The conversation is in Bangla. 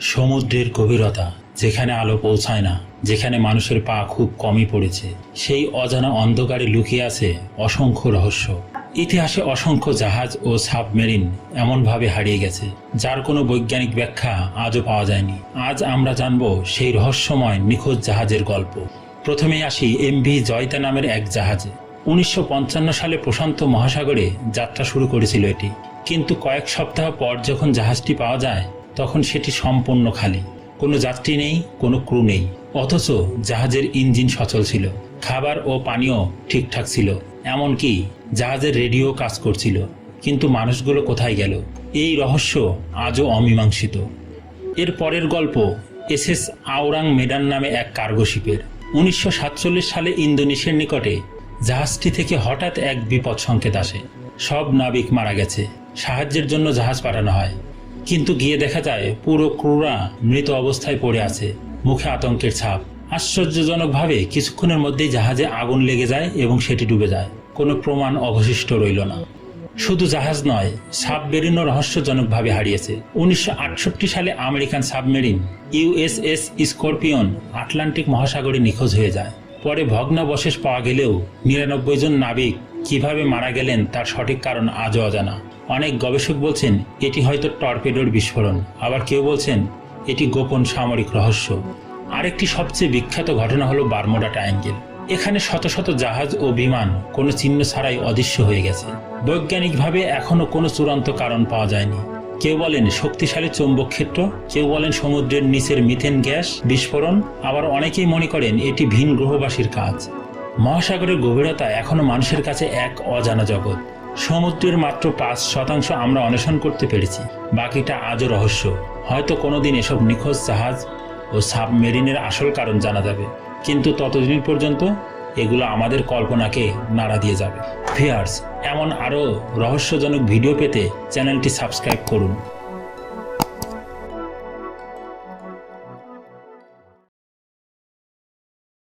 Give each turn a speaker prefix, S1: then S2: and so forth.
S1: সমুদ্রের গভীরতা যেখানে আলো পৌঁছায় না, যেখানে মানুষের পা খুব কমই পড়েছে, সেই অজানা অন্ধকারে লুকিয়ে আছে অসংখ্য রহস্য। ইতিহাসে অসংখ্য জাহাজ ও সাবমেরিন এমনভাবে হারিয়ে গেছে, যার কোনো বৈজ্ঞানিক ব্যাখ্যা আজও পাওয়া যায়নি। আজ আমরা জানব সেই রহস্যময় নিখোঁজ জাহাজের গল্প। প্রথমেই আসি এমভি জয়তা নামের এক জাহাজে। উনিশশো পঞ্চান্ন সালে প্রশান্ত মহাসাগরে যাত্রা শুরু করেছিল এটি। কিন্তু কয়েক সপ্তাহ পর যখন জাহাজটি পাওয়া যায় তখন সেটি সম্পূর্ণ খালি। কোনো যাত্রী নেই, কোনো ক্রু নেই। অথচ জাহাজের ইঞ্জিন সচল ছিল। খাবার ও পানীয় ঠিকঠাক ছিল। এমনকি জাহাজের রেডিও কাজ করছিল। কিন্তু মানুষগুলো কোথায় গেল? এই রহস্য আজও অমীমাংসিত। এর পরের গল্প এস এস আওরাং মেডান নামে এক কার্গো শিপের। উনিশশো সাতচল্লিশ সালে ইন্দোনেশিয়ার নিকটে জাহাজটি থেকে হঠাৎ এক বিপদ সংকেত আসে। সব নাবিক মারা গেছে। সাহায্যের জন্য জাহাজ পাঠানো হয়। কিন্তু গিয়ে দেখা যায় পুরো ক্রুরা মৃত অবস্থায় পড়ে আছে। মুখে আতঙ্কের ছাপ। আশ্চর্যজনকভাবে কিছুক্ষণের মধ্যেই জাহাজে আগুন লেগে যায় এবং সেটি ডুবে যায়। কোনো প্রমাণ অবশিষ্ট রইল না। শুধু জাহাজ নয়, সাবমেরিনও রহস্যজনকভাবে হারিয়েছে। উনিশশো আটষট্টি সালে American submarine USS Scorpion, Atlantic মহাসাগরে নিখোঁজ হয়ে যায়। পরে ভগ্নাবশেষ পাওয়া গেলেও নিরানব্বই জন নাবিক কীভাবে মারা গেলেন তার সঠিক কারণ আজও অজানা। অনেক গবেষক বলছেন এটি হয়তো টর্পেডোর বিস্ফোরণ। আবার কেউ বলছেন এটি গোপন সামরিক রহস্য। আরেকটি সবচেয়ে বিখ্যাত ঘটনা হলো বারমোডা ট্রায়াঙ্গেল। এখানে শত শত জাহাজ ও বিমান কোনো চিহ্ন ছাড়াই অদৃশ্য হয়ে গেছে। বৈজ্ঞানিকভাবে এখনও কোনো চূড়ান্ত কারণ পাওয়া যায়নি। কেউ বলেন শক্তিশালী চৌম্বক ক্ষেত্র, কেউ বলেন সমুদ্রের নিচের মিথেন গ্যাস বিস্ফোরণ, আবার অনেকেই মনে করেন এটি ভিন গ্রহবাসীর কাজ। মহাসাগরের গভীরতা এখনও মানুষের কাছে এক অজানা জগৎ। সমুদ্রের মাত্র পাঁচ শতাংশ আমরা অন্বেষণ করতে পেরেছি। বাকিটা আজও রহস্য। হয়তো কোনোদিন এসব নিখোঁজ জাহাজ ও সাবমেরিনের আসল কারণ জানা যাবে। কিন্তু ততদিন পর্যন্ত এগুলো আমাদের কল্পনাকে নাড়া দিয়ে যাবে। ফিয়ার্স এমন আরও রহস্যজনক ভিডিও পেতে চ্যানেলটি সাবস্ক্রাইব করুন।